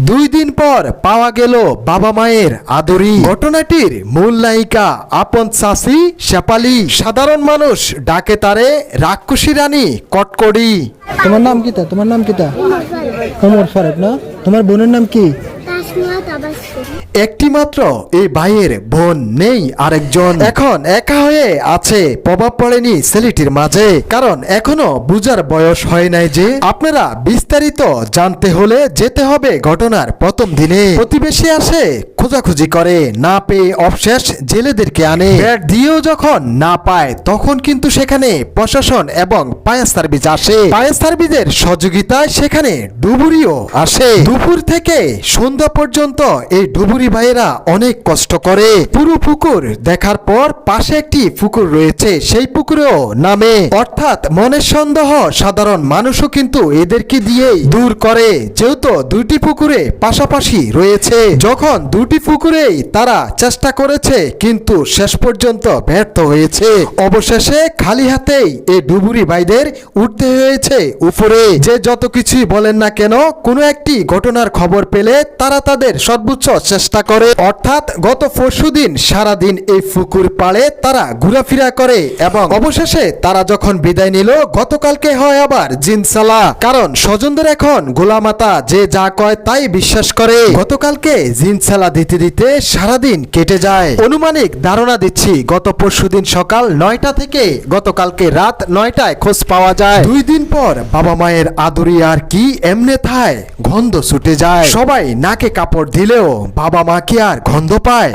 দুই দিন পর পাওয়া গেল বাবা মায়ের আদরি। ঘটনাটির মূল নায়িকা আপন চাষি শেপালি সাধারণ মানুষ ডাকে তারে রাক্ষসী রানী কটকড়ি। তোমার নাম কি তা? তোমার নাম কি তা? ওমর ফারুক না? তোমার বোনের নাম কি? একটি মাত্র এই ভাইয়ের বোন নেই আরেকজন। এখন একা হয়ে আছে, প্রভাব পড়েনি ছেলেটির মাঝে। কারণ এখনও বুঝার বয়স হয় নাই যে আপনারা বিস্তারিত জানতে হলে যেতে হবে ঘটনার প্রথম দিনে। প্রতিবেশী আসে, খোঁজাখুঁজি করে, না পেয়ে অবশেষ জেলেদেরকে আনে। দিয়েও যখন না পায়, তখন কিন্তু সেখানে প্রশাসন এবং পায়াস সার্ভিস আসে। পায়াস সার্ভিসের সহযোগিতায় সেখানে ডুবুরিও আসে। দুপুর থেকে সন্ধ্যা পর্যন্ত এই ডুবুরি ভাইয়েরা অনেক কষ্ট করে। পুরো পুকুর দেখার পর পাশে একটি পুকুর রয়েছে, সেই পুকুরেও নামে। অর্থাৎ মনের সন্দেহ সাধারণ মানুষও কিন্তু এদেরকে দিয়েই দূর করে, যেহেতু দুইটি পুকুরে পাশাপাশি রয়েছে। যখন দুটি পুকুরেই তারা চেষ্টা করেছে, কিন্তু শেষ পর্যন্ত ব্যর্থ হয়েছে। অবশেষে খালি হাতেই এই ডুবুরি ভাইদের উঠতে হয়েছে উপরে। যে যত কিছুই বলেন না কেন, কোনো একটি ঘটনার খবর পেলে তারা তাদের সর্বোচ্চ চেষ্টা করে। অর্থাৎ গত পরশুদিন সারাদিন এই পুকুর পাড়ে তারা ঘোরাফেরা করে এবং অবশেষে তারা যখন বিদায় নিল, গতকালকে হয় আবার জিনসালা। কারণ স্বজনদের এখন। গোলামাতা যে যা কয় তাই বিশ্বাস করে। গতকালকে জিনসালা দিতে দিতে সারাদিন কেটে যায়। অনুমানিক ধারণা দিচ্ছি গত পরশুদিন সকাল নয়টা থেকে গতকালকে রাত নয়টায় খোঁজ পাওয়া যায়। দুই দিন পর বাবা মায়ের আদুরি আর কি এমনে থায় গন্ধ ছুটে যায়। সবাই নাকে কাপড় দিলেও বাবা মা কি আর গন্ধ পায়?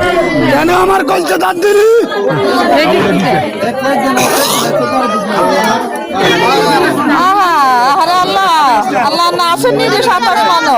কেন আমার কলচে দাঁত দিলি? নিজে সাতাশ মানো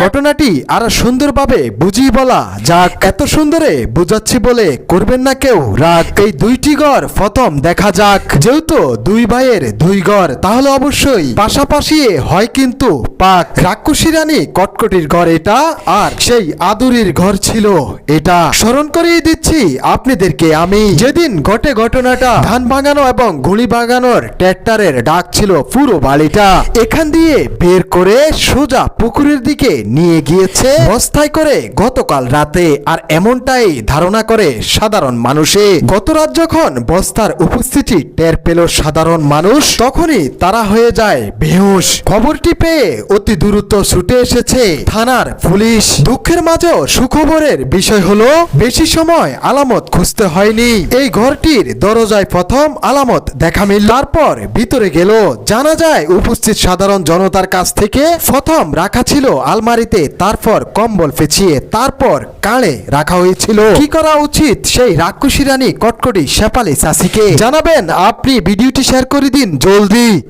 ঘটনাটি আরও সুন্দরভাবে বুঝিয়ে বলা যাক। এত সুন্দরে বুঝাচ্ছি বলে করবেন না কেউ। রাগ এই দুইটি ঘর প্রথম দেখা যাক। যেহেতু দুই ভাইয়ের দুই ঘর, তাহলে অবশ্যই পাশাপাশি হয় কিন্তু পাক। রাক্ষসী রানী কটকটির ঘর এটা আর সেই আদুরির ঘর ছিল এটা। স্মরণ করিয়ে দিচ্ছি আপনাদেরকে আমি। যেদিন ঘটে ঘটনাটা, ধান ভাঙানো এবং গুলি ভাঙানোর ট্র্যাক্টরের ডাক ছিল পুরো বাড়িটা। এখান দিয়ে বের করে সোজা পুকুরের দিকে নিয়ে গিয়েছে বস্তায় করে গতকাল রাতে, আর এমনটাই ধারণা করে সাধারণ মানুষে। গত রাত যখন বস্তার উপস্থিতি টের পেল সাধারণ মানুষ, তখনই তারা হয়ে যায় বেহুশ। খবরটি পেয়ে অতি দ্রুত ছুটে এসেছে থানার পুলিশ। দুঃখের মাঝেও সুখবরের বিষয় হলো, বেশি সময় আলামত খুঁজতে হয়নি। এই ঘরটির দরজায় প্রথম আলামত দেখা মিলল। তারপর ভিতরে গেল। জানা যায়, উপস্থিত সাধারণ জনতার কাছ থেকে প্রথম রাখা ছিল আলমারিতে, তারপর কম্বল পেঁচিয়ে, তারপর কালে রাখা হয়েছিল। কি করা উচিত? সেই রাক্ষসী রানী কটকটি শেপালি চাষিকে। জানাবেন, আপনি ভিডিওটি শেয়ার করে দিন, জলদি।